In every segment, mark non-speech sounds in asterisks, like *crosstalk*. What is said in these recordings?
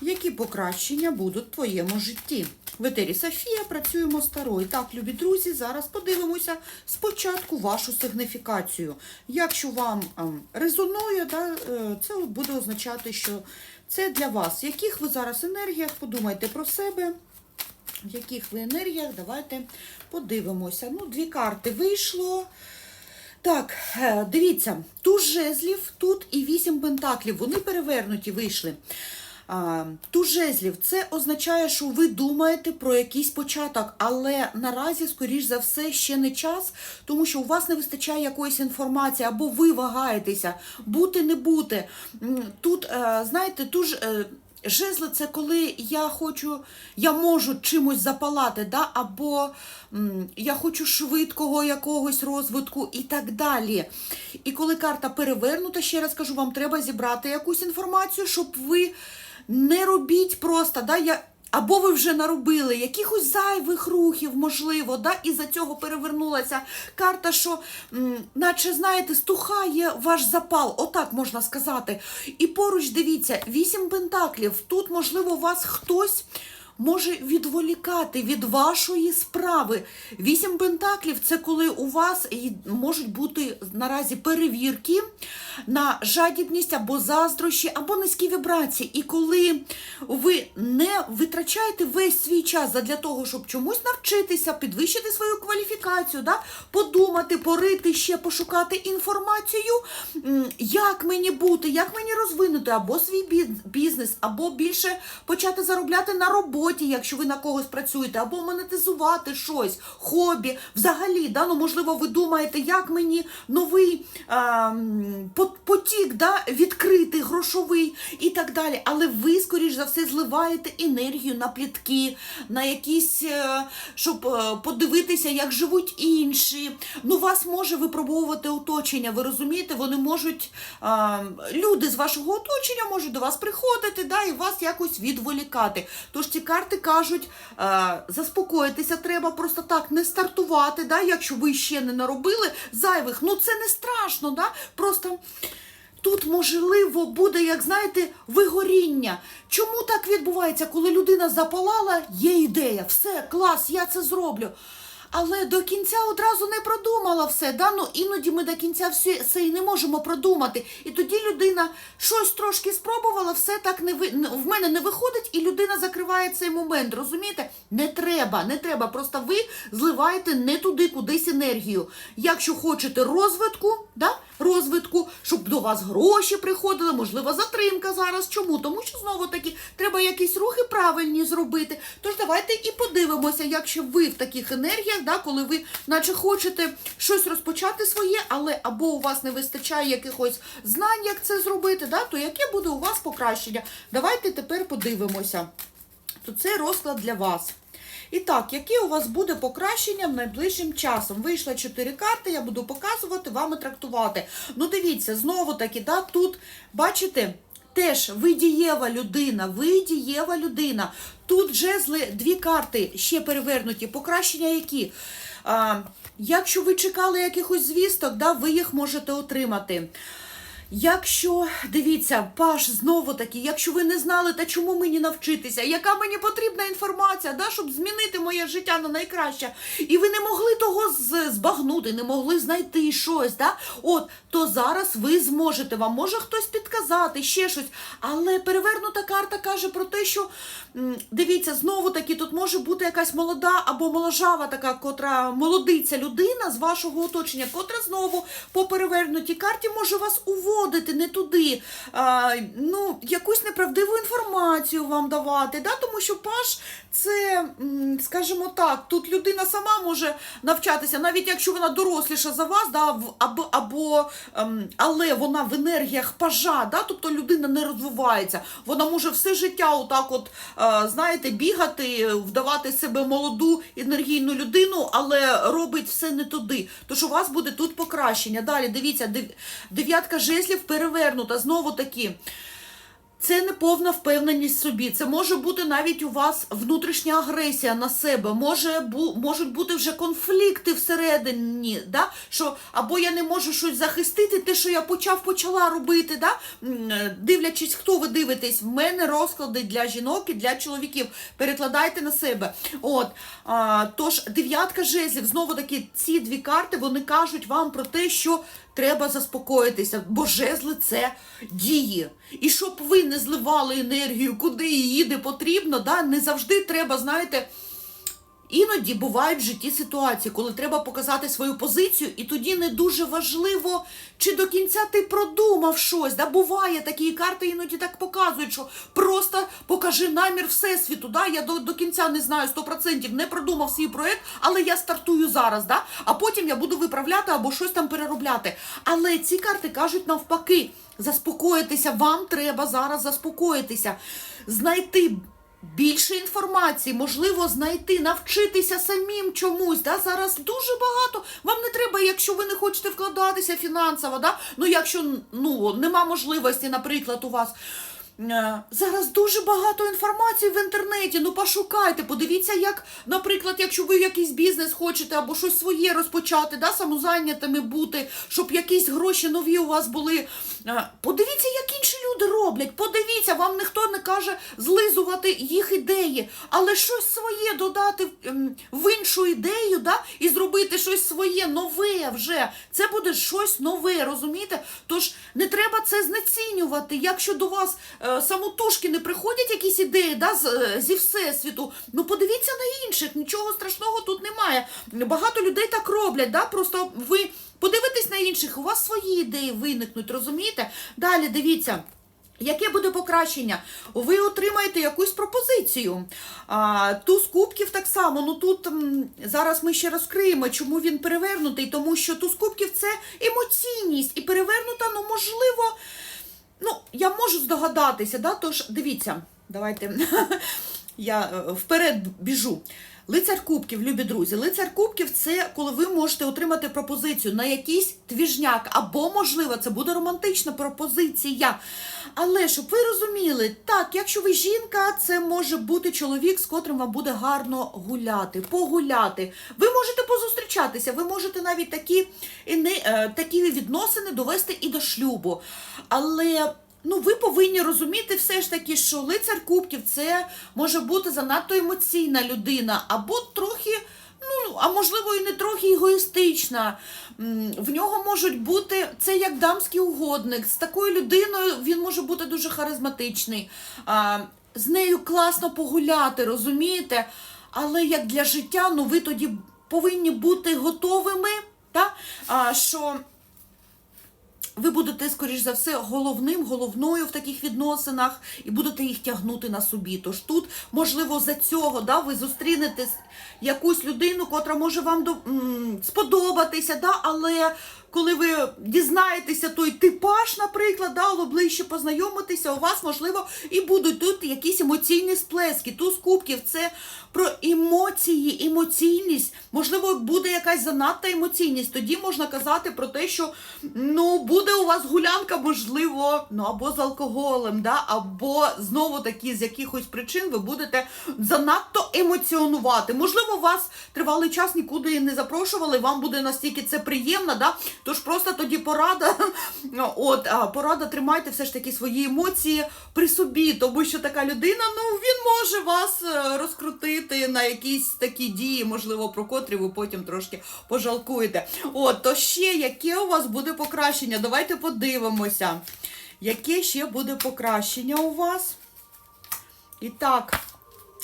Які покращення будуть в твоєму житті? В етері Софія працюємо з Таро. І так, любі друзі, зараз подивимося спочатку вашу сигніфікацію. Якщо вам ем, резонує, е, це буде означати, що це для вас. В яких ви зараз енергіях, подумайте про себе. В яких ви енергіях, давайте подивимося. Ну, дві карти вийшло. Так, е, дивіться, туз жезлів тут і вісім пентаклів. Вони перевернуті вийшли. Туз це означає, що ви думаєте про якийсь початок, але наразі, скоріш за все, ще не час, тому що у вас не вистачає якоїсь інформації, або ви вагаєтеся, бути не бути. Тут, е, знаєте, туж. Жезли це коли я хочу, я можу чимось запалати, да? або м, я хочу швидкого якогось розвитку і так далі. І коли карта перевернута, ще раз кажу, вам треба зібрати якусь інформацію, щоб ви не робіть просто, да? я, або ви вже наробили якихось зайвих рухів, можливо, да? і за цього перевернулася карта, що, наче, знаєте, стухає ваш запал, отак можна сказати. І поруч дивіться, вісім пентаклів. Тут, можливо, вас хтось. Може відволікати від вашої справи. Вісім пентаклів це коли у вас можуть бути наразі перевірки на жадібність або заздрощі, або низькі вібрації. І коли ви не витрачаєте весь свій час для того, щоб чомусь навчитися, підвищити свою кваліфікацію, да? подумати, порити ще, пошукати інформацію, як мені бути, як мені розвинути або свій бізнес, або більше почати заробляти на роботі, якщо ви на когось працюєте, або монетизувати щось, хобі. Взагалі, да? ну, можливо, ви думаєте, як мені новий а, потік да? відкрити, грошовий і так далі. Але ви, скоріш за все, зливаєте енергію на плітки, на якісь, е, щоб е, подивитися, як живуть інші. Ну, вас може випробовувати оточення. Ви розумієте, вони можуть, а, люди з вашого оточення можуть до вас приходити, да, і вас якось відволікати. Тож ці карти кажуть, а, заспокоїтися треба просто так, не стартувати, да, якщо ви ще не наробили зайвих. Ну це не страшно, да? просто. Тут, можливо, буде, як знаєте, вигоріння. Чому так відбувається, коли людина запалала, є ідея, все, клас, я це зроблю. Але до кінця одразу не продумала все. Да? Ну, іноді ми до кінця все, і не можемо продумати. І тоді людина щось трошки спробувала, все так не ви... в мене не виходить, і людина закриває цей момент. Розумієте? Не треба, не треба. Просто ви зливаєте не туди, кудись енергію. Якщо хочете розвитку, да? розвитку, щоб до вас гроші приходили, можливо, затримка зараз. Чому? Тому що знову таки треба якісь рухи правильні зробити. Тож давайте і подивимося, якщо ви в таких енергіях, да, коли ви, наче хочете щось розпочати своє, але або у вас не вистачає якихось знань, як це зробити, да, то яке буде у вас покращення? Давайте тепер подивимося. То це розклад для вас. І так, яке у вас буде покращення найближчим часом? Вийшло чотири карти, я буду показувати вам і трактувати. Ну, дивіться, знову таки, да, тут, бачите, теж ви дієва людина, ви дієва людина. Тут жезли, дві карти ще перевернуті. Покращення які? А, якщо ви чекали якихось звісток, да, ви їх можете отримати. Якщо дивіться, паш знову таки, якщо ви не знали, та чому мені навчитися, яка мені потрібна інформація, да, щоб змінити моє життя на найкраще, і ви не могли того збагнути, не могли знайти щось, да, от то зараз ви зможете. Вам може хтось підказати, ще щось. Але перевернута карта каже про те, що дивіться, знову таки, тут може бути якась молода або моложава, така, котра молодиця людина з вашого оточення, котра знову по перевернутій карті може вас уводити не туди, а, ну, якусь неправдиву інформацію вам давати. Да? Тому що паш це, скажімо так, тут людина сама може навчатися, навіть якщо вона доросліша за вас, да, або, або ем, але вона в енергіях пажа, да, тобто людина не розвивається. Вона може все життя отак, от, е, знаєте, бігати, вдавати себе молоду енергійну людину, але робить все не туди. Тож у вас буде тут покращення. Далі дивіться, дев'ятка жезлів перевернута, знову таки. Це не повна впевненість в собі. Це може бути навіть у вас внутрішня агресія на себе. Може бу, можуть бути вже конфлікти всередині, да? що або я не можу щось захистити, те, що я почав почала робити. Да? Е, Дивлячись, хто ви дивитесь, в мене розклади для жінок і для чоловіків. Перекладайте на себе. От а, тож дев'ятка жезлів, знову таки, ці дві карти вони кажуть вам про те, що треба заспокоїтися, бо жезли це дії. І щоб ви не зливали енергію, куди її де потрібно, да, не завжди треба, знаєте. Іноді бувають в житті ситуації, коли треба показати свою позицію, і тоді не дуже важливо, чи до кінця ти продумав щось. Да? Буває такі карти іноді так показують, що просто покажи намір Всесвіту. Да? Я до, до кінця не знаю 100%, не продумав свій проєкт, але я стартую зараз, да? а потім я буду виправляти або щось там переробляти. Але ці карти кажуть навпаки, заспокоїтися, вам треба зараз заспокоїтися, знайти. Більше інформації, можливо, знайти, навчитися самим чомусь. Да? Зараз дуже багато. Вам не треба, якщо ви не хочете вкладатися фінансово, да? ну якщо ну, нема можливості, наприклад, у вас. Е, Зараз дуже багато інформації в інтернеті. Ну пошукайте, подивіться, як, наприклад, якщо ви якийсь бізнес хочете або щось своє розпочати, да, самозайнятими бути, щоб якісь гроші нові у вас були. Е, Подивіться, як інші люди роблять. Подивіться, вам ніхто не каже злизувати їх ідеї, але щось своє додати ем, в іншу ідею, да, і зробити щось своє нове вже. Це буде щось нове, розумієте? Тож не треба це знецінювати. Якщо до вас е, самотужки не приходять якісь ідеї да, е, зі всесвіту, ну подивіться на інших, нічого страшного тут немає. Багато людей так роблять, да? просто ви подивитесь на інших, у вас свої ідеї виникнуть, розумієте? Далі дивіться. Яке буде покращення? Ви отримаєте якусь пропозицію. А, туз кубків так само. Ну тут зараз ми ще розкриємо, чому він перевернутий, тому що туз кубків це емоційність і перевернута, ну можливо, ну я можу здогадатися, да? тож дивіться, давайте *laughs* я е, вперед біжу. Лицар кубків, любі друзі, лицар кубків це коли ви можете отримати пропозицію на якийсь твіжняк, або, можливо, це буде романтична пропозиція. Але щоб ви розуміли, так, якщо ви жінка, це може бути чоловік, з котрим вам буде гарно гуляти, погуляти. Ви можете позустрічатися, ви можете навіть такі, е, такі відносини довести і до шлюбу. Але. Ну, ви повинні розуміти все ж таки, що лицар кубків це може бути занадто емоційна людина, або трохи, ну, а можливо, і не трохи егоїстична. В нього можуть бути це як дамський угодник. З такою людиною він може бути дуже харизматичний. З нею класно погуляти, розумієте? Але як для життя, ну ви тоді повинні бути готовими, та? Що ви будете, скоріш за все, головним, головною в таких відносинах і будете їх тягнути на собі. Тож тут, можливо, за цього да, ви зустрінете якусь людину, котра може вам до, сподобатися, да, але коли ви дізнаєтеся той типаж, наприклад, да, або ближче познайомитися, у вас, можливо, і будуть тут якісь емоційні сплески. Туз кубків це про емоції, емоційність. Можливо, буде якась занадта емоційність. Тоді можна казати про те, що ну, буде у вас гулянка, можливо, ну або з алкоголем, да, або знову таки з якихось причин ви будете занадто емоціонувати. Можливо, вас тривалий час нікуди не запрошували, вам буде настільки це приємно, да? Тож просто тоді порада, *laughs* от, порада тримайте все ж таки свої емоції при собі, тому що така людина, ну він може вас е, розкрутити на якісь такі дії, можливо, про котрі ви потім трошки пожалкуєте. От, то ще яке у вас буде покращення? Давайте подивимося. Яке ще буде покращення у вас? І так.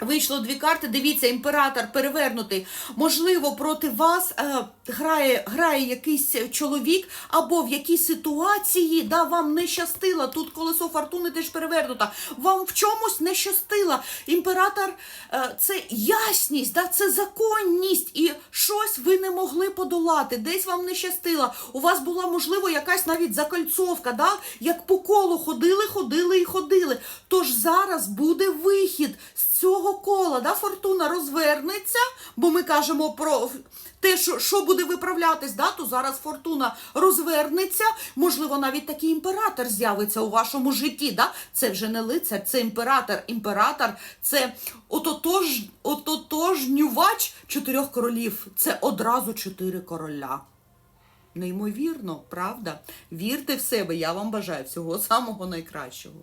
Вийшло дві карти. Дивіться, імператор перевернутий. Можливо, проти вас е, грає, грає якийсь чоловік, або в якійсь ситуації, да, вам не щастило. Тут колесо фортуни теж перевернута. Вам в чомусь не щастило. Імператор е, це ясність, да, це законність, і щось ви не могли подолати. Десь вам не щастило. У вас була, можливо, якась навіть закольцовка, да, як по колу ходили, ходили і ходили. Тож зараз буде вихід з цього кола да, фортуна розвернеться, бо ми кажемо про те, що, що буде виправлятись, да, то зараз фортуна розвернеться. Можливо, навіть такий імператор з'явиться у вашому житті. Да? Це вже не лицар, це імператор. Імператор це ототож, ототожнювач чотирьох королів. Це одразу чотири короля. Неймовірно, правда? Вірте в себе, я вам бажаю всього самого найкращого.